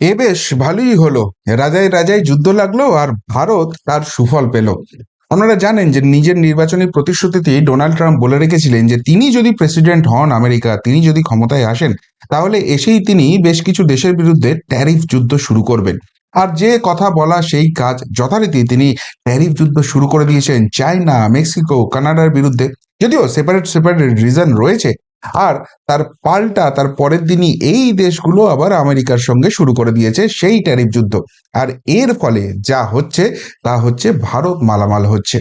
এ বেশ ভালোই হলো। রাজায় রাজায় যুদ্ধ লাগল আর ভারত তার সুফল পেল। আপনারা জানেন যে নিজের নির্বাচনী প্রতিশ্রুতিতে ডোনাল্ড ট্রাম্প বলে রেখেছিলেন যে তিনি যদি প্রেসিডেন্ট হন আমেরিকা, তিনি যদি ক্ষমতায় আসেন, তাহলে এসেই তিনি বেশ কিছু দেশের বিরুদ্ধে ট্যারিফ যুদ্ধ শুরু করবেন। আর যে কথা বলা সেই কাজ যথারীতি তিনি ট্যারিফ যুদ্ধ শুরু করে দিয়েছেন। চায়না, মেক্সিকো, কানাডার বিরুদ্ধে। যদিও সেপারেট সেপারেট রিজন রয়েছে আর তার পাল্টা তার পরের দিনই এই দেশগুলো আবার আমেরিকার সঙ্গে শুরু করে দিয়েছে সেই ট্যারিফ যুদ্ধ। আর এর ফলে যা হচ্ছে তা হচ্ছে ভারত মালামাল হচ্ছে।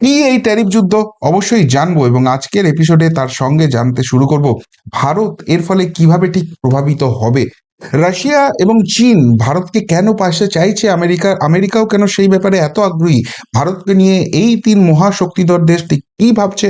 কি এই ট্যারিফ যুদ্ধ? অবশ্যই জানব এবং আজকের এপিসোডে তার সঙ্গে জানতে শুরু করব। ভারত এর ফলে কীভাবে ঠিক প্রভাবিত হবে? রাশিয়া এবং চীন ভারতকে কেন পাশে চাইছে আমেরিকা? আমেরিকাও কেন সেই ব্যাপারে এত আগ্রহী? ভারতকে নিয়ে এই তিন মহাশক্তিধর দেশ ঠিক কি ভাবছে?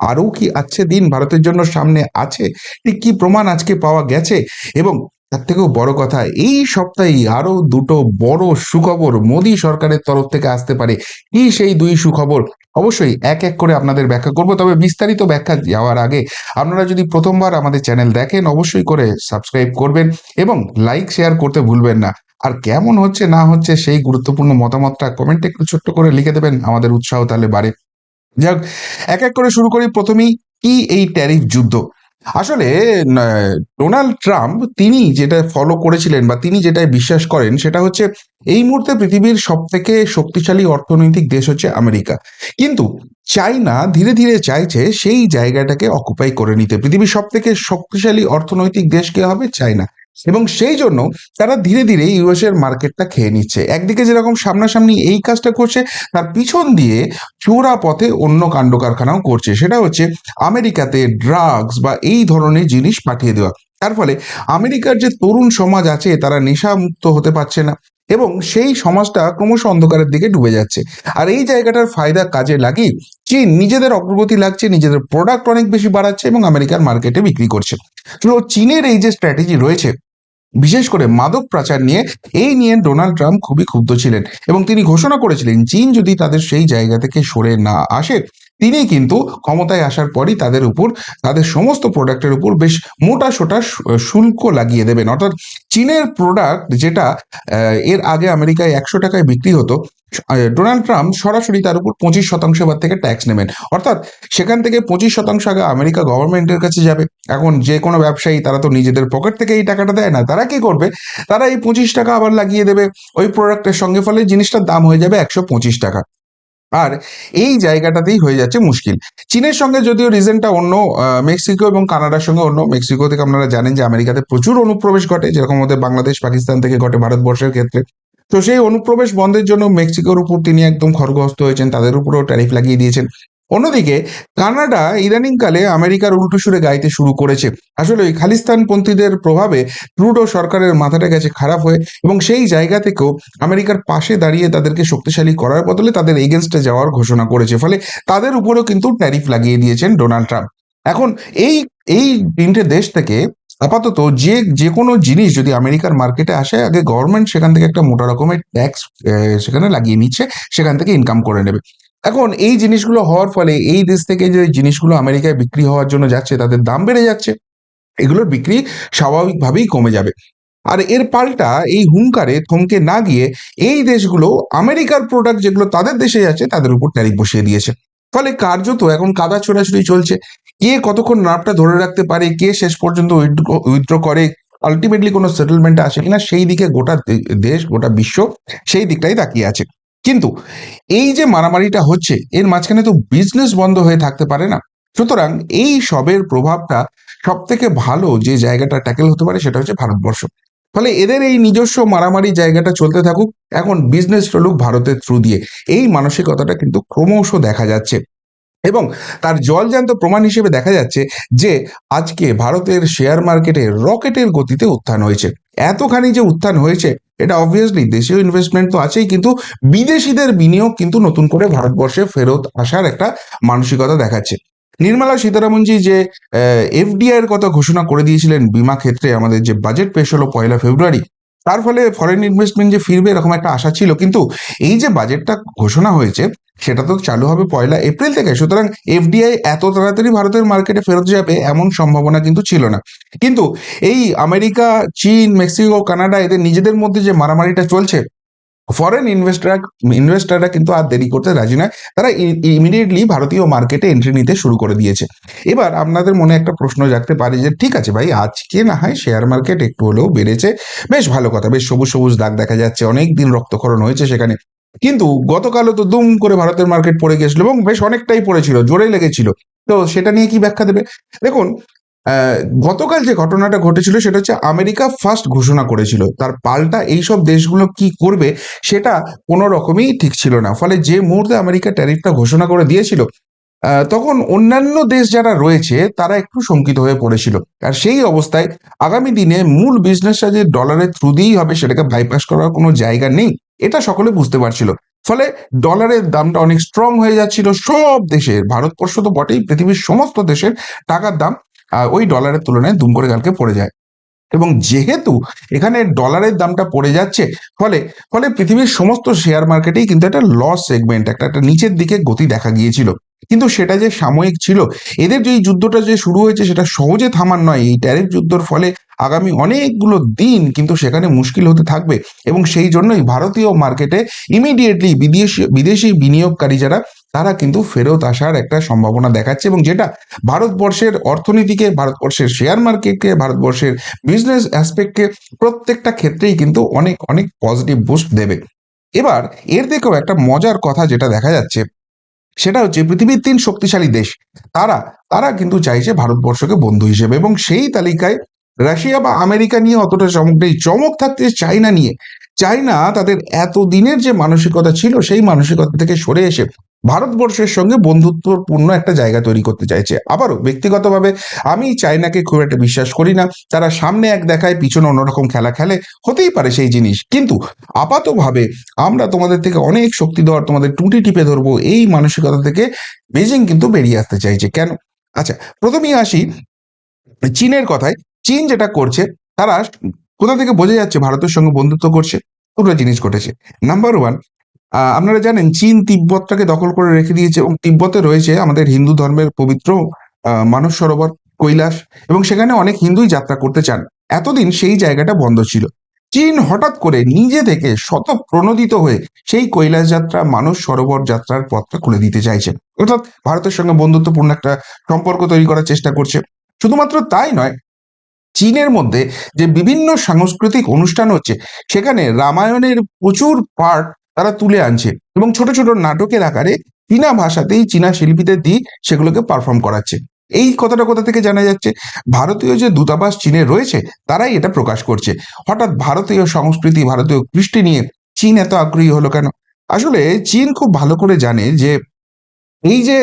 আরও কি আছে দিন ভারতের জন্য সামনে আছে? ঠিক কি প্রমাণ আজকে পাওয়া গেছে? এবং তার থেকেও বড় কথা, এই সপ্তাহেই আরও দুটো বড় সুখবর মোদী সরকারের তরফ থেকে আসতে পারে। কি সেই দুই সুখবর? অবশ্যই এক এক করে আপনাদের ব্যাখ্যা করব। তবে বিস্তারিত ব্যাখ্যা যাওয়ার আগে আপনারা যদি প্রথমবার আমাদের চ্যানেল দেখেন, অবশ্যই করে সাবস্ক্রাইব করবেন এবং লাইক, শেয়ার করতে ভুলবেন না। আর কেমন হচ্ছে না হচ্ছে সেই গুরুত্বপূর্ণ মতামতটা কমেন্টে একটু ছোট্ট করে লিখে দেবেন। আমাদের উৎসাহ তাহলে বাড়ে। যাক, এক এক করে শুরু করি। প্রথমেই, কি এই ট্যারিফ যুদ্ধ? আসলে ডোনাল্ড ট্রাম্প তিনি যেটা ফলো করেছিলেন বা তিনি যেটা বিশ্বাস করেন, সেটা হচ্ছে, এই মুহূর্তে পৃথিবীর সব থেকে শক্তিশালী অর্থনৈতিক দেশ হচ্ছে আমেরিকা। কিন্তু চাইনা ধীরে ধীরে চাইছে সেই জায়গাটাকে অকুপাই করে নিতে। পৃথিবীর সব থেকে শক্তিশালী অর্থনৈতিক দেশ কে হবে চাইনা এবং সেই জন্য তারা ধীরে ধীরে ইউএস এর মার্কেটটা খেয়ে নিচ্ছে। একদিকে যেরকম সামনাসামনি এই কাজটা করছে, তার পিছন দিয়ে চোরা পথে অন্য কাণ্ড কারখানাও করছে। সেটা হচ্ছে আমেরিকাতে ড্রাগস বা এই ধরনের জিনিস পাঠিয়ে দেওয়া। তার ফলে আমেরিকার যে তরুণ সমাজ আছে, তারা নেশামুক্ত হতে পারছে না এবং সেই সমাজটা ক্রমশ অন্ধকারের দিকে ডুবে যাচ্ছে। আর এই জায়গাটার ফায়দা কাজে লাগিয়ে চীন নিজেদের অগ্রগতি লাগছে, নিজেদের প্রোডাক্ট অনেক বেশি বাড়াচ্ছে এবং আমেরিকার মার্কেটে বিক্রি করছে। তো চীনের এই যে স্ট্র্যাটেজি রয়েছে বিশেষ করে মাদক পাচার নিয়ে, এই নিয়ে ডোনাল্ড ট্রাম্প খুবই ক্ষুব্ধ ছিলেন এবং তিনি ঘোষণা করেছিলেন, চীন যদি তাদের সেই জায়গা থেকে সরে না আসে তিনি কিন্তু ক্ষমতায় আসার পরই তাদের উপর, তাদের সমস্ত প্রোডাক্টের উপর বেশ মোটা সোটা শুল্ক লাগিয়ে দেবেন। অর্থাৎ চীনের প্রোডাক্ট যেটা এর আগে আমেরিকায় একশো টাকায় বিক্রি হতো ডোনাল্ড ট্রাম্প সরাসরি তার উপর পঁচিশ শতাংশ এবার থেকে ট্যাক্স নেবেন। অর্থাৎ সেখান থেকে পঁচিশ শতাংশ আগে আমেরিকা গভর্নমেন্টের কাছে যাবে। এখন যে কোনো ব্যবসায়ী, তারা তো নিজেদের পকেট থেকে এই টাকাটা দেয় না। তারা কি করবে? তারা এই পঁচিশ টাকা আবার লাগিয়ে দেবে। ওই প্রোডাক্টের সঙ্গে ফলে জিনিসটার দাম হয়ে যাবে একশো পঁচিশ টাকা। আর এই জায়গাটাতেই হয়ে যাচ্ছে মুশকিল। চীনের সঙ্গে যদিও রিজনটা অন্য মেক্সিকো এবং কানাডার সঙ্গে অন্য, মেক্সিকো থেকে আপনারা জানেন যে আমেরিকাতে প্রচুর অনুপ্রবেশ ঘটে, যেরকম আমাদের বাংলাদেশ, পাকিস্তান থেকে ঘটে ভারতবর্ষের ক্ষেত্রে। তো সেই অনুপ্রবেশ বন্ধের জন্য মেক্সিকোর উপর তিনি একদম খরগস্ত হয়েছেন, তাদের উপরেও ট্যারিফ লাগিয়ে দিয়েছেন। অন্যদিকে, কানাডা ইদানিংকালে আমেরিকার উল্টো সুরে গাইতে শুরু করেছে। আসলে ওই খালিস্তানপন্থীদের প্রভাবে ট্রুডো সরকারের মাথাটা গেছে খারাপ হয়ে এবং সেই জায়গা থেকেও আমেরিকার পাশে দাঁড়িয়ে তাদেরকে শক্তিশালী করার বদলে তাদের এগেনস্টে যাওয়ার ঘোষণা করেছে। ফলে তাদের উপরেও কিন্তু ট্যারিফ লাগিয়ে দিয়েছেন ডোনাল্ড ট্রাম্প। এখন এই এই তিনটে দেশ থেকে আপাতত যে যে কোনো জিনিস যদি আমেরিকার মার্কেটে আসে, আগে গভর্নমেন্ট সেখান থেকে একটা মোটা রকমের ট্যাক্স সেখানে লাগিয়ে নিচ্ছে, সেখান থেকে ইনকাম করে নেবে। এখন এই জিনিসগুলো হওয়ার ফলে এই দেশ থেকে যে জিনিসগুলো আমেরিকায় বিক্রি হওয়ার জন্য যাচ্ছে, তাদের দাম বেড়ে যাচ্ছে। এগুলোর বিক্রি স্বাভাবিকভাবেই কমে যাবে। আর এর পাল্টা এই হুঙ্কারে থমকে না গিয়ে এই দেশগুলো আমেরিকার প্রোডাক্ট যেগুলো তাদের দেশে যাচ্ছে, তাদের উপর ট্যারিফ বসিয়ে দিয়েছে। ফলে কার্যত এখন কাদা ছোড়াছুড়ি চলছে। কে কতক্ষণ নাপটা ধরে রাখতে পারে, কে শেষ পর্যন্ত উইথড্র করে আলটিমেটলি কোনো সেটেলমেন্টে আসে কিনা, সেই দিকে গোটা দেশ, গোটা বিশ্ব সেই দিকটাই তাকিয়ে আছে। কিন্তু এই যে মারামারিটা হচ্ছে, এর মাঝখানে তো বিজনেস বন্ধ হয়ে থাকতে পারে না। সুতরাং এই সবের প্রভাবটা সব থেকে ভালো যে জায়গাটা ট্যাকেল হতে পারে সেটা হচ্ছে ভারতবর্ষ। ফলে এদের এই নিজস্ব মারামারি জায়গাটা চলতে থাকুক, এখন বিজনেস চলুক ভারতের থ্রু দিয়ে। এই মানসিকতাটা কিন্তু ক্রমশ দেখা যাচ্ছে। এবং তার জলজান্ত প্রমাণ হিসেবে দেখা যাচ্ছে যে আজকে ভারতের শেয়ার মার্কেটে রকেটের গতিতে উত্থান হয়েছে। এতখানি যে উত্থান হয়েছে এটা অবভিয়াসলি দেশীয় ইনভেস্টমেন্ট তো আছেই, কিন্তু বিদেশিদের বিনিয়োগ কিন্তু নতুন করে ভারতবর্ষে ফেরত আসার একটা মানসিকতা দেখাচ্ছে। নির্মলা সীতারামনজি যে এফডিআই এর কথা ঘোষণা করে দিয়েছিলেন বিমা ক্ষেত্রে আমাদের যে বাজেট পেশ হলো পয়লা ফেব্রুয়ারি তার ফলে ফরেন ইনভেস্টমেন্ট যে ফিরবে এরকম একটা আশা ছিল। কিন্তু এই যে বাজেটটা ঘোষণা হয়েছে, সেটা তো চালু হবে পয়লা এপ্রিল থেকে। সুতরাং এফডিআই এত তাড়াতাড়ি ভারতের মার্কেটে ফেরত যাবে এমন সম্ভাবনা কিন্তু ছিল না। কিন্তু এই আমেরিকা, চীন, মেক্সিকো, কানাডা, এদের নিজেদের মধ্যে যে মারামারিটা চলছে ফরেন ইনভেস্টার ইনভেস্টাররা কিন্তু আর দেরি করতে রাজি নয়। তারা ইমিডিয়েটলি ভারতীয় মার্কেটে এন্ট্রি নিতে শুরু করে দিয়েছে। এবার আপনাদের মনে একটা প্রশ্ন জাগতে পারে যে, ঠিক আছে ভাই, আজকে না হয় শেয়ার মার্কেট একটু হলেও বেড়েছে। বেশ ভালো কথা, বেশ সবুজ সবুজ দাগ দেখা যাচ্ছে অনেক দিন রক্তক্ষরণ হয়েছে সেখানে। কিন্তু গতকালও তো দুম করে ভারতের মার্কেট পড়ে গেছিল এবং বেশ অনেকটাই পড়েছিল জোরে লেগেছিল। তো সেটা নিয়ে কি ব্যাখ্যা দেবে? দেখুন গতকাল যে ঘটনাটা ঘটেছিল সেটা হচ্ছে আমেরিকা ফার্স্ট ঘোষণা করেছিল। তার পাল্টা এইসব দেশগুলো কি করবে সেটা কোনো রকমই ঠিক ছিল না। ফলে যে মুহূর্তে আমেরিকা ট্যারিফটা ঘোষণা করে দিয়েছিল তখন অন্যান্য দেশ যারা রয়েছে, তারা একটু শঙ্কিত হয়ে পড়েছিল। আর সেই অবস্থায় আগামী দিনে মূল বিজনেসটা যে ডলারের থ্রু দিয়েই হবে সেটাকে বাইপাস করার কোনো জায়গা নেই, এটা সকলে বুঝতে পারছিল। ফলে ডলারের দামটা অনেক স্ট্রং হয়ে যাচ্ছিল সব দেশের। ভারতবর্ষ তো বটেই, পৃথিবীর সমস্ত দেশের টাকার দাম ওই ডলারের তুলনায় দুম করে কালকে পড়ে যায়। এবং যেহেতু এখানে ডলারের দামটা পড়ে যাচ্ছে, ফলে ফলে পৃথিবীর সমস্ত শেয়ার মার্কেটেই কিন্তু একটা লস সেগমেন্ট একটা একটা নিচের দিকে গতি দেখা গিয়েছিল। কিন্তু সেটা যে সাময়িক ছিল, এদের যে যুদ্ধটা যে শুরু হয়েছে সেটা সহজে থামার নয়। এই ট্যারিফ যুদ্ধর ফলে আগামী অনেকগুলো দিন কিন্তু সেখানে মুশকিল হতে থাকবে। এবং সেই জন্যই ভারতীয় মার্কেটে ইমিডিয়েটলি বিদেশি বিদেশি বিনিয়োগকারী যারা তারা কিন্তু ফেরত আসার একটা সম্ভাবনা দেখাচ্ছে এবং যেটা ভারতবর্ষের অর্থনীতিকে, ভারতবর্ষের শেয়ার মার্কেটকে ভারতবর্ষের বিজনেস অ্যাসপেক্টকে প্রত্যেকটা ক্ষেত্রেই কিন্তু অনেক অনেক পজিটিভ বুস্ট দেবে। এবার এর থেকেও একটা মজার কথা যেটা দেখা যাচ্ছে, সেটা হচ্ছে পৃথিবীর তিন শক্তিশালী দেশ। তারা তারা কিন্তু চাইছে ভারতবর্ষকে বন্ধু হিসেবে এবং সেই তালিকায় রাশিয়া বা আমেরিকা নিয়ে অতটা চমক নেই। চমক থাকতে চাইনা নিয়ে। চাইনা তাদের এত দিনের যে মানসিকতা ছিল, সেই মানসিকতা থেকে সরে এসে ভারতবর্ষের সঙ্গে বন্ধুত্বপূর্ণ একটা জায়গা তৈরি করতে চাইছে। আবারও ব্যক্তিগতভাবে আমি চাইনাকে খুব একটা বিশ্বাস করি না। তারা সামনে এক দেখায়, পিছনে অন্যরকম খেলা খেলে। হতেই পারে সেই জিনিস। কিন্তু আপাতভাবে আমরা তোমাদের থেকে অনেক শক্তি দেওয়ার তোমাদের টুটি টিপে ধরবো। এই মানসিকতা থেকে বেজিং কিন্তু বেরিয়ে আসতে চাইছে। কেন? আচ্ছা প্রথমেই আসি চীনের কথায়। চীন যেটা করছে, তারা কোথা থেকে বোঝা যাচ্ছে ভারতের সঙ্গে বন্ধুত্ব করছে? দুটো জিনিস ঘটেছে। নাম্বার ওয়ান আপনারা জানেন, চীন তিব্বতটাকে দখল করে রেখে দিয়েছে এবং তিব্বতে রয়েছে আমাদের হিন্দু ধর্মের পবিত্র মানস সরোবর, কৈলাস এবং সেখানে অনেক হিন্দুই যাত্রা করতে চান। এতদিন সেই জায়গাটা বন্ধ ছিল। চীন হঠাৎ করে নিজে থেকে শত প্রণোদিত হয়ে সেই কৈলাস যাত্রা, মানস সরোবর যাত্রার পথটা খুলে দিতে চাইছে। অর্থাৎ ভারতের সঙ্গে বন্ধুত্বপূর্ণ একটা সম্পর্ক তৈরি করার চেষ্টা করছে। শুধুমাত্র তাই নয়, চীনের মধ্যে যে বিভিন্ন সাংস্কৃতিক অনুষ্ঠান হচ্ছে, সেখানে রামায়ণের প্রচুর পার্ট তারা তুলে আনছে এবং ছোট ছোট নাটকের আকারে চীনা ভাষাতেই চীনা শিল্পীদের দিয়ে সেগুলোকে পারফর্ম করাচ্ছে। এই কথাটা কোথা থেকে জানা যাচ্ছে? ভারতীয় যে দূতাবাস চীনে রয়েছে, তারাই এটা প্রকাশ করছে। হঠাৎ ভারতীয় সংস্কৃতি, ভারতীয় কৃষ্টি নিয়ে চীন এত আগ্রহী হলো কেন? আসলে চীন খুব ভালো করে জানে যে এই যে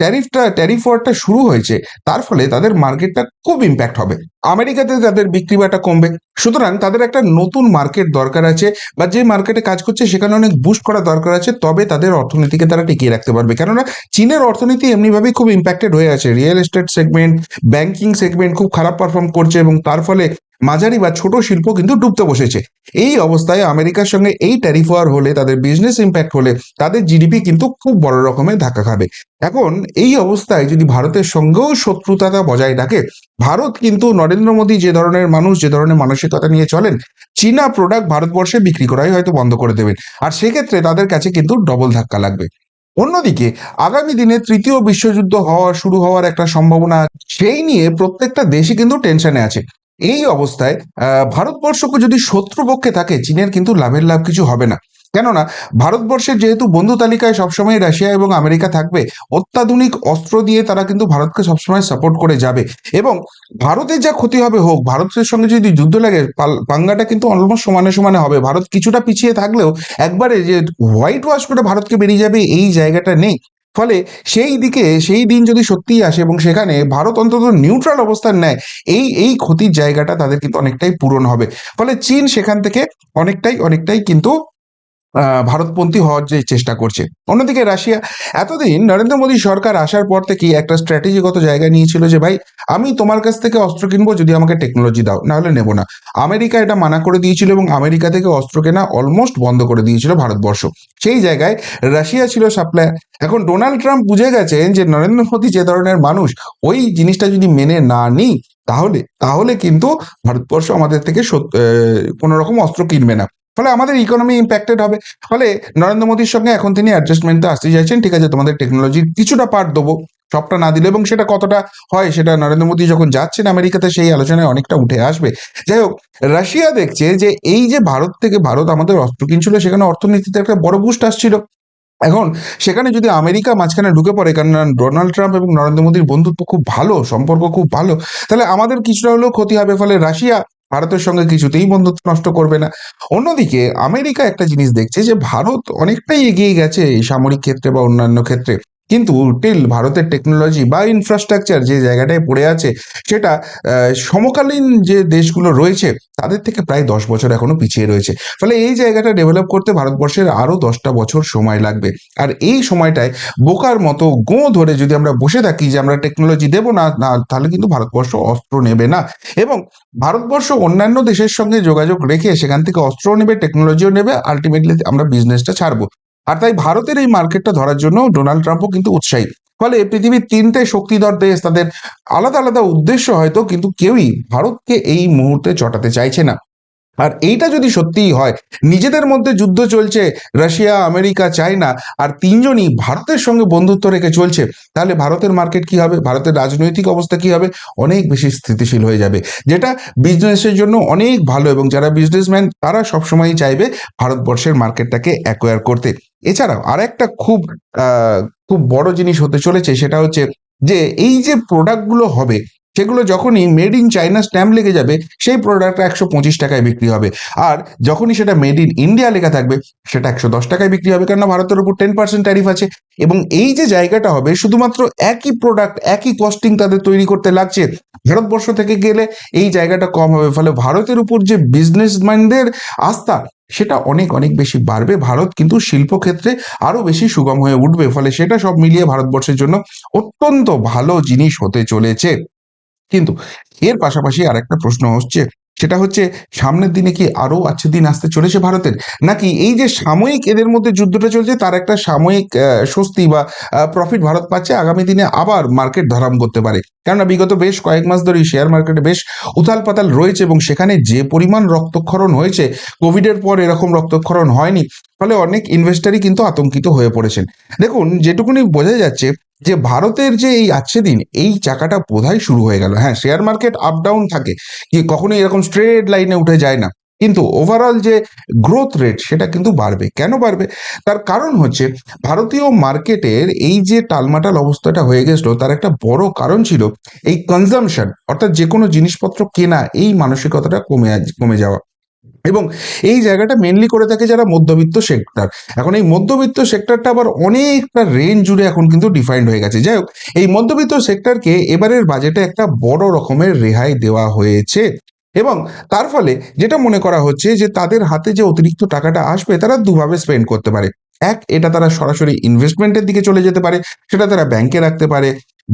ট্যারিফটা ট্যারিফ ওয়ারটা শুরু হয়েছে, তার ফলে তাদের মার্কেটটা খুব ইম্প্যাক্ট হবে। আমেরিকাতে তাদের বিক্রি বাটা কমবে। সুতরাং তাদের একটা নতুন মার্কেট দরকার আছে বা যে মার্কেটে কাজ করছে সেখানে অনেক বুস্ট করা দরকার আছে, তবে তাদের অর্থনীতিকে তারা টিকিয়ে রাখতে পারবে। কেননা চীনের অর্থনীতি এমনিভাবেই খুব ইম্প্যাক্টেড হয়ে আছে। Real estate segment banking segment খুব খারাপ পারফর্ম করছে এবং তার ফলে মাঝারি বা ছোট শিল্প কিন্তু ডুবতে বসেছে। এই অবস্থায় আমেরিকার সঙ্গে এই ট্যারিফ ওয়ার হলে, তাদের বিজনেস ইম্প্যাক্ট হলে, তাদের জিডিপি কিন্তু খুব বড় রকমের ধাক্কা খাবে। এখন এই অবস্থায় যদি ভারতের সঙ্গেও শত্রুতাটা বজায় রাখে, ভারত কিন্তু নরেন্দ্র মোদী যে ধরনের মানুষ, যে ধরনের মানসিকতা নিয়ে চলেন, চীনা প্রোডাক্ট ভারতবর্ষে বিক্রি করাই হয়তো বন্ধ করে দেবেন। আর সেক্ষেত্রে তাদের কাছে কিন্তু ডবল ধাক্কা লাগবে। অন্যদিকে, আগামী দিনে তৃতীয় বিশ্বযুদ্ধ হওয়া, শুরু হওয়ার একটা সম্ভাবনা সেই নিয়ে প্রত্যেকটা দেশই কিন্তু টেনশনে আছে। এই অবস্থায় ভারতবর্ষকে যদি শত্রুপক্ষে থাকে, চীনের কিন্তু লাভের লাভ কিছু হবে না। কেননা, ভারতবর্ষের যেহেতু বন্ধু তালিকায় সবসময় রাশিয়া এবং আমেরিকা থাকবে, অত্যাধুনিক অস্ত্র দিয়ে তারা কিন্তু ভারতকে সবসময় সাপোর্ট করে যাবে। এবং ভারতের যা ক্ষতি হবে হোক, ভারতের সঙ্গে যদি যুদ্ধ লাগে পাঙ্গাটা কিন্তু অলমোস্ট সমানে সমানে হবে। ভারত কিছুটা পিছিয়ে থাকলেও, একবারে যে হোয়াইট ওয়াশ করে ভারতকে বেরিয়ে যাবে, এই জায়গাটা নেই। ফলে সেই দিকে, সেই দিন যদি সত্যিই আসে এবং সেখানে ভারত অন্তত নিউট্রাল অবস্থান নেয়, এই এই ক্ষতির জায়গাটা তাদের কিন্তু অনেকটাই পূরণ হবে। ফলে চীন সেখান থেকে অনেকটাই অনেকটাই কিন্তু ভারতপন্থী হওয়ার যে চেষ্টা করছে। অন্যদিকে রাশিয়া, এতদিন নরেন্দ্র মোদী সরকার আসার পর থেকেই একটা স্ট্র্যাটেজিগত জায়গা নিয়েছিল যে, ভাই, আমি তোমার কাছ থেকে অস্ত্র কিনবো যদি আমাকে টেকনোলজি দাও, নাহলে নেব না। আমেরিকা এটা মানা করে দিয়েছিল এবং আমেরিকা থেকে অস্ত্র কেনা অলমোস্ট বন্ধ করে দিয়েছিল ভারতবর্ষ। সেই জায়গায় রাশিয়া ছিল সাপ্লায়ার এখন ডোনাল্ড ট্রাম্প বুঝে গেছেন যে, নরেন্দ্র মোদী যে ধরনের মানুষ, ওই জিনিসটা যদি মেনে না নিই, তাহলে তাহলে কিন্তু ভারতবর্ষ আমাদের থেকে কোনো রকম অস্ত্র কিনবে না। ফলে আমাদের ইকোনমি ইম্প্যাক্টেড হবে। ফলে নরেন্দ্র মোদীর সঙ্গে এখন তিনি অ্যাডজাস্টমেন্টে আসতে চাইছেন। ঠিক আছে, তোমাদের টেকনোলজির কিছুটা পার্ট দেবো, সবটা না দিলে এবং সেটা কতটা হয় সেটা নরেন্দ্র মোদী যখন যাচ্ছেন আমেরিকাতে, সেই আলোচনায় অনেকটা উঠে আসবে। যাই হোক, রাশিয়া দেখছে যে এই যে ভারত থেকে ভারত আমাদের অস্ত্র কিনছিল, সেখানে অর্থনীতিতে একটা বড় বুস্ট আসছিল। এখন সেখানে যদি আমেরিকা মাঝখানে ঢুকে পড়ে কারণ ডোনাল্ড ট্রাম্প এবং নরেন্দ্র মোদীর বন্ধুত্ব খুব ভালো, সম্পর্ক খুব ভালো, তাহলে আমাদের কিছুটা হলেও ক্ষতি হবে। ফলে রাশিয়া ভারতের সঙ্গে কিছুতেই বন্ধুত্ব নষ্ট করবে না। অন্যদিকে আমেরিকা একটা জিনিস দেখছে যে ভারত অনেকটাই এগিয়ে গেছে এই সামরিক ক্ষেত্রে বা অন্যান্য ক্ষেত্রে। কিন্তু টিল ভারতের টেকনোলজি বা ইনফ্রাস্ট্রাকচার যে জায়গাটায় পড়ে আছে, সেটা সমকালীন যে দেশগুলো রয়েছে, তাদের থেকে প্রায় দশ বছর এখনও পিছিয়ে রয়েছে। ফলে এই জায়গাটা ডেভেলপ করতে ভারতবর্ষের আরও দশটা বছর সময় লাগবে। আর এই সময়টায় বোকার মতো গো ধরে যদি আমরা বসে থাকি যে আমরা টেকনোলজি দেবো না না, তাহলে কিন্তু ভারতবর্ষ অস্ত্র নেবে না। এবং ভারতবর্ষ অন্যান্য দেশের সঙ্গে যোগাযোগ রেখে সেখান থেকে অস্ত্রও নেবে টেকনোলজিও নেবে আলটিমেটলি আমরা বিজনেসটা ছাড়বো। আর তাই ভারতের এই মার্কেটটা ধরার জন্য ডোনাল্ড ট্রাম্পও কিন্তু উৎসাহী। ফলে পৃথিবীর তিনটে শক্তিধর দেশ তাদের আলাদা আলাদা উদ্দেশ্য হয়তো কিন্তু কেউই ভারতকে এই মুহূর্তে চটাতে চাইছে না। আর এইটা যদি সত্যিই হয়, নিজেদের মধ্যে যুদ্ধ চলছে, রাশিয়া, আমেরিকা, চায়না, আর তিনজনই ভারতের সঙ্গে বন্ধুত্ব রেখে চলছে, তাহলে ভারতের মার্কেট কি হবে? ভারতের রাজনৈতিক অবস্থা কি হবে? অনেক বেশি স্থিতিশীল হয়ে যাবে, যেটা বিজনেসের জন্য অনেক ভালো এবং যারা বিজনেসম্যান তারা সবসময়ই চাইবে ভারতবর্ষের মার্কেটটাকে অ্যাকোয়ার করতে। এছাড়াও আর একটা খুব খুব বড় জিনিস হতে চলেছে, সেটা হচ্ছে যে, এই যে প্রোডাক্টগুলো হবে সেগুলো যখনই মেড ইন চাইনা স্ট্যাম্প লেগে যাবে, সেই প্রোডাক্টটা একশো পঁচিশ টাকায় বিক্রি হবে। আর যখনই সেটা মেড ইন ইন্ডিয়া লেখা থাকবে, সেটা একশো দশ টাকায় বিক্রি হবে, কেননা ভারতের উপর টেন পার্সেন্ট ট্যারিফ আছে। এবং এই যে জায়গাটা হবে, শুধুমাত্র একই প্রোডাক্ট একই কস্টিং তাদের তৈরি করতে লাগছে। ভারতবর্ষ থেকে গেলে এই জায়গাটা কম হবে। ফলে ভারতের উপর যে বিজনেসম্যানদের আস্থা, সেটা অনেক অনেক বেশি বাড়বে। ভারত কিন্তু শিল্পক্ষেত্রে আরও বেশি সুগম হয়ে উঠবে। ফলে সেটা সব মিলিয়ে ভারতবর্ষের জন্য অত্যন্ত ভালো জিনিস হতে চলেছে। কিন্তু এর পাশাপাশি আর একটা প্রশ্ন হচ্ছে, সেটা হচ্ছে সামনের দিনে কি আরও আছে দিন আসতে চলেছে ভারতের? নাকি এই যে সাময়িক এদের মধ্যে যুদ্ধটা চলছে, তার একটা সাময়িক স্বস্তি বা প্রফিট ভারত পাচ্ছে, আগামী দিনে আবার মার্কেট ধরাম করতে পারে? কেননা বিগত বেশ কয়েক মাস ধরেই শেয়ার মার্কেটে বেশ উথাল পাতাল রয়েছে এবং সেখানে যে পরিমাণ রক্তক্ষরণ হয়েছে কোভিডের পর এরকম রক্তক্ষরণ হয়নি, ফলে অনেক ইনভেস্টারই কিন্তু আতঙ্কিত হয়ে পড়েছেন। দেখুন, যেটুকুনি বোঝা যাচ্ছে যে ভারতের যে এই আছে দিন, এই চাকাটা বোধহয় শুরু হয়ে গেল। হ্যাঁ শেয়ার মার্কেট আপ ডাউন থাকে যে কখনোই এরকম স্ট্রেট লাইনে উঠে যায় না। কিন্তু ওভারঅল যে গ্রোথ রেট সেটা কিন্তু বাড়বে। কেন বাড়বে? তার কারণ হচ্ছে, ভারতীয় মার্কেটের এই যে টালমাটাল অবস্থাটা হয়ে গেছিল, তার একটা বড় কারণ ছিল, এই কনজামশন অর্থাৎ যে কোনো জিনিসপত্র কেনা, এই মানসিকতাটা কমে কমে যাওয়া। এবং এই জায়গাটা মেনলি করে থাকে যারা মধ্যবিত্ত সেক্টর এখন এই মধ্যবিত্ত সেক্টরটা আবার অনেকটা রেঞ্জ জুড়ে এখন কিন্তু ডিফাইন্ড হয়ে গেছে। যাই হোক, এই মধ্যবিত্ত সেক্টরকে এবারের বাজেটে একটা বড় রকমের রেহাই দেওয়া হয়েছে এবং তার ফলে যেটা মনে করা হচ্ছে যে তাদের হাতে যে অতিরিক্ত টাকাটা আসবে, তারা দুভাবে স্পেন্ড করতে পারে। এক, এটা তারা সরাসরি ইনভেস্টমেন্টের দিকে চলে যেতে পারে, সেটা তারা ব্যাংকে রাখতে পারে।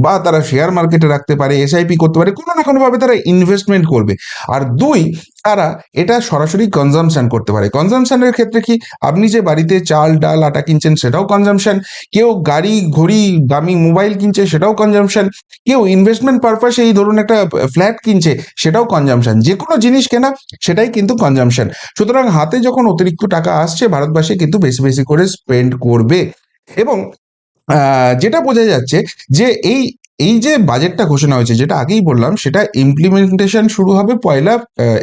বা তারা শেয়ার মার্কেটে রাখতে পারে এসআইপি করতে পারে, কোনো না কোনোভাবে তারা ইনভেস্টমেন্ট করবে। আর দুই, তারা এটা সরাসরি কনজামশন করতে পারে। কনজামশনের ক্ষেত্রে কি? আপনি যে বাড়িতে চাল, ডাল, আটা কিনছেন, সেটাও কনজামশন কেউ গাড়ি, ঘড়ি, দামি মোবাইল কিনছে, সেটাও কনজামশন কেউ ইনভেস্টমেন্ট পারপাসে এই ধরুন একটা ফ্ল্যাট কিনছে, সেটাও কনজামশন যে কোনো জিনিস কেনা, সেটাই কিন্তু কনজামশন সুতরাং হাতে যখন অতিরিক্ত টাকা আসছে, ভারতবাসী কিন্তু বেশি বেশি করে স্পেন্ড করবে। এবং যেটা বোঝা যাচ্ছে যে এই এই যে বাজেটটা ঘোষণা হয়েছে, যেটা আগেই বললাম, সেটা ইমপ্লিমেন্টেশন শুরু হবে পয়লা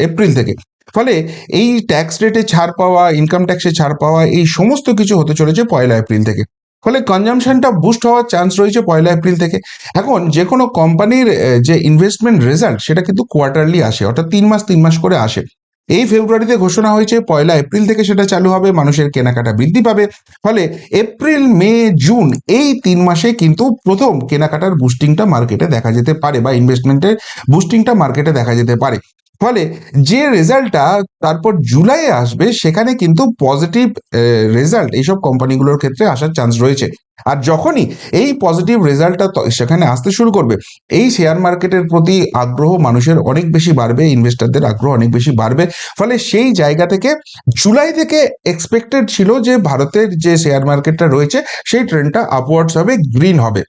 এপ্রিল থেকে। ফলে এই ট্যাক্স রেটে ছাড় পাওয়া ইনকাম ট্যাক্সে ছাড় পাওয়া, এই সমস্ত কিছু হতে চলেছে পয়লা এপ্রিল থেকে। ফলে কনজামশনটা বুস্ট হওয়ার চান্স রয়েছে পয়লা এপ্রিল থেকে। এখন যে কোনো কোম্পানির যে ইনভেস্টমেন্ট রেজাল্ট সেটা কিন্তু কোয়ার্টারলি আসে, অর্থাৎ তিন মাস তিন মাস করে আসে। এই ফেব্রুয়ারিতে ঘোষণা হয়েছে, পয়লা এপ্রিল থেকে সেটা চালু হবে, মানুষের কেনাকাটা বৃদ্ধি পাবে। ফলে এপ্রিল, মে, জুন এই তিন মাসে কিন্তু প্রথম কেনাকাটার বুস্টিংটা মার্কেটে দেখা যেতে পারে বা ইনভেস্টমেন্টের বুস্টিংটা মার্কেটে দেখা যেতে পারে। ফলে যে রেজাল্টটা তারপর জুলাইয়ে আসবে, সেখানে কিন্তু পজিটিভ রেজাল্ট এইসব কোম্পানিগুলোর ক্ষেত্রে আসার চান্স রয়েছে। আর যখনই এই পজিটিভ রেজাল্টটা সেখানে আসতে শুরু করবে, এই শেয়ার মার্কেটের প্রতি আগ্রহ মানুষের অনেক বেশি বাড়বে ইনভেস্টারদের আগ্রহ অনেক বেশি বাড়বে। ফলে সেই জায়গা থেকে জুলাই থেকে এক্সপেক্টেড ছিল যে ভারতের যে শেয়ার মার্কেটটা রয়েছে, সেই ট্রেন্ডটা আপওয়ার্ডস হবে গ্রিন হবে।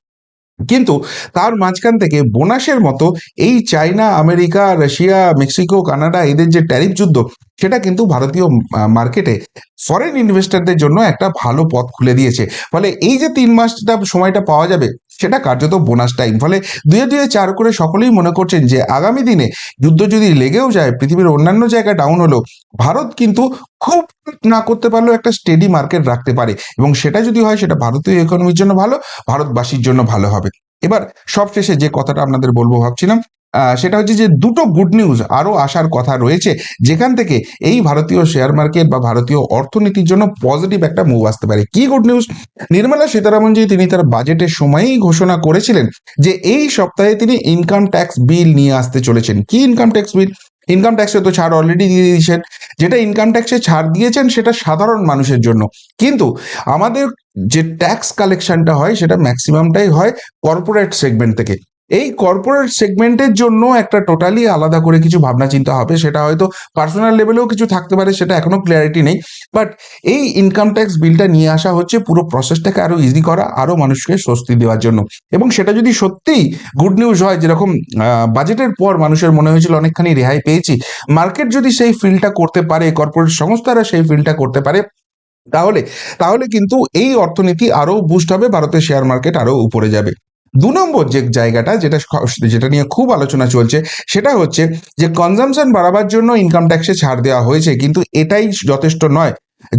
কিন্তু তার মাঝখান থেকে বোনাসের মতো এই China America, Russia, Mexico, Canada এদের যে ট্যারিফ যুদ্ধ, সেটা কিন্তু ভারতীয় মার্কেটে ফরেন ইনভেস্টারদের জন্য একটা ভালো পথ খুলে দিয়েছে। ফলে এই যে তিন মাসটা সময়টা পাওয়া যাবে সেটা কার্যত বোনাস টাইম ফলে দুয়ে দুয়ে চার করে সকলেই মনে করছেন যে, আগামী দিনে যুদ্ধ যদি লেগেও যায়, পৃথিবীর অন্যান্য জায়গায় ডাউন হলো ভারত কিন্তু খুব না করতে পারলেও একটা স্টেডি মার্কেট রাখতে পারে। এবং সেটা যদি হয়, সেটা ভারতীয় ইকোনমির জন্য ভালো, ভারতবাসীর জন্য ভালো হবে। এবার সবশেষে যে কথাটা আপনাদের বলব ভাবছিলাম সেটা হচ্ছে যে দুটো গুড নিউজ আরও আসার কথা রয়েছে। যেখান থেকে এই ভারতীয় শেয়ার মার্কেট বা ভারতীয় অর্থনীতির জন্য পজিটিভ একটা মুভ আসতে পারে। কি গুড নিউজ নির্মলা সীতারামনজি তিনি তার বাজেটের সময়েই ঘোষণা করেছিলেন যে এই সপ্তাহে তিনি ইনকাম ট্যাক্স বিল নিয়ে আসতে চলেছেন। কি ইনকাম ট্যাক্স বিল ইনকাম ট্যাক্সে তো ছাড় অলরেডি দিয়ে দিয়েছেন। যেটা ইনকাম ট্যাক্সে ছাড় দিয়েছেন সেটা সাধারণ মানুষের জন্য। কিন্তু আমাদের যে ট্যাক্স কালেকশনটা হয় সেটা ম্যাক্সিমামটাই হয় কর্পোরেট সেগমেন্ট থেকে। এই কর্পোরেট সেগমেন্টের জন্য একটা টোটালি আলাদা করে কিছু ভাবনা চিন্তা হবে, সেটা হয়তো পার্সোনাল লেভেলেও কিছু থাকতে পারে, সেটা এখনও ক্লিয়ারিটি নেই। বাট এই ইনকাম ট্যাক্স বিলটা নিয়ে আসা হচ্ছে পুরো প্রসেসটাকে আরও ইজি করা, আরও মানুষকে স্বস্তি দেওয়ার জন্য। এবং সেটা যদি সত্যিই গুড নিউজ হয়, যেরকম বাজেটের পর মানুষের মনে হয়েছিল, অনেকখানি রেহাই পেয়েছি। মার্কেট যদি সেই ফিলটা করতে পারে কর্পোরেট সংস্থারা সেই ফিলটা করতে পারে, তাহলে তাহলে কিন্তু এই অর্থনীতি আরও বুস্ট হবে, ভারতের শেয়ার মার্কেট আরও উপরে যাবে। দু নম্বর যে জায়গাটা যেটা যেটা নিয়ে খুব আলোচনা চলছে, সেটা হচ্ছে যে কনজামশন বাড়াবার জন্য ইনকাম ট্যাক্সে ছাড় দেওয়া হয়েছে, কিন্তু এটাই যথেষ্ট নয়।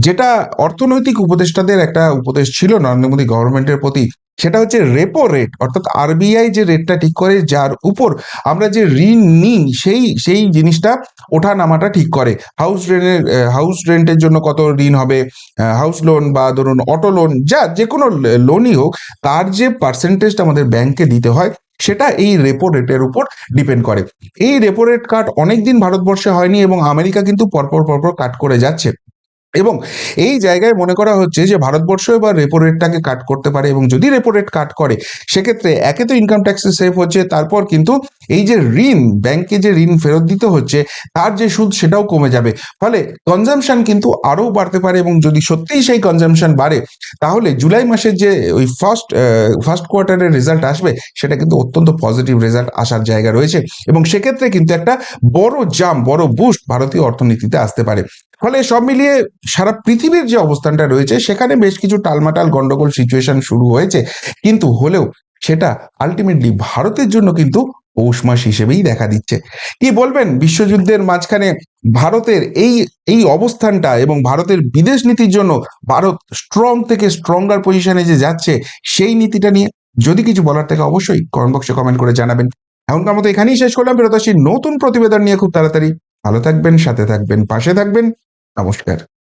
যেটা অর্থনৈতিক উপদেষ্টাদের একটা উপদেশ ছিল, নরেন্দ্র মোদী গভর্নমেন্টের প্রতি সেটা হচ্ছে রেপো রেট অর্থাৎ আরবিআই যে রেটটা ঠিক করে, যার উপর আমরা যে ঋণ নিই, সেই সেই জিনিসটা ওঠা নামাটা ঠিক করে। হাউস রেন্টের হাউস রেন্টের জন্য কত ঋণ হবে? হাউস লোন বা ধরুন অটো লোন যা যে কোনো লোনই হোক, তার যে পার্সেন্টেজটা আমাদের ব্যাংকে দিতে হয়, সেটা এই রেপো রেটের উপর ডিপেন্ড করে। এই রেপো রেট কাট অনেকদিন ভারতবর্ষে হয়নি এবং আমেরিকা কিন্তু পরপর পরপর কাট করে যাচ্ছে। এবং এই জায়গায় মনে করা হচ্ছে যে ভারতবর্ষ এবার রেপো রেটটাকে কাট করতে পারে এবং যদি রেপো রেট কাট করে, সেক্ষেত্রে একে তো ইনকাম ট্যাক্সে সেভ হচ্ছে, তারপর কিন্তু এই যে ঋণ ব্যাংকে যে ঋণ ফেরত দিতে হচ্ছে, তার যে সুদ সেটাও কমে যাবে। ফলে কনজামশন কিন্তু আরও বাড়তে পারে এবং যদি সত্যিই সেই কনজামশন বাড়ে, তাহলে জুলাই মাসের যে ওই ফার্স্ট ফার্স্ট কোয়ার্টারের রেজাল্ট আসবে, সেটা কিন্তু অত্যন্ত পজিটিভ রেজাল্ট আসার জায়গা রয়েছে। এবং সেক্ষেত্রে কিন্তু একটা বড় জাম বড় বুস্ট ভারতীয় অর্থনীতিতে আসতে পারে। ফলে সব মিলিয়ে সারা পৃথিবীর যে অবস্থানটা রয়েছে, সেখানে বেশ কিছু টালমাটাল গন্ডগোল সিচুয়েশন শুরু হয়েছে। কিন্তু হলেও সেটা আলটিমেটলি ভারতের জন্য কিন্তু পৌষ মাস হিসেবেই দেখা দিচ্ছে। কি বলবেন? বিশ্বযুদ্ধের মাঝখানে ভারতের এই এই অবস্থানটা এবং ভারতের বিদেশ নীতির জন্য ভারত স্ট্রং থেকে স্ট্রঙ্গার পজিশনে যে যাচ্ছে, সেই নীতিটা নিয়ে যদি কিছু বলার থেকে অবশ্যই কমেন্ট বক্সে কমেন্ট করে জানাবেন। এখনকার মতো এখানেই শেষ করলাম। বেরোতাসী নতুন প্রতিবেদন নিয়ে খুব তাড়াতাড়ি। ভালো থাকবেন, সাথে থাকবেন, পাশে থাকবেন। Tá bom.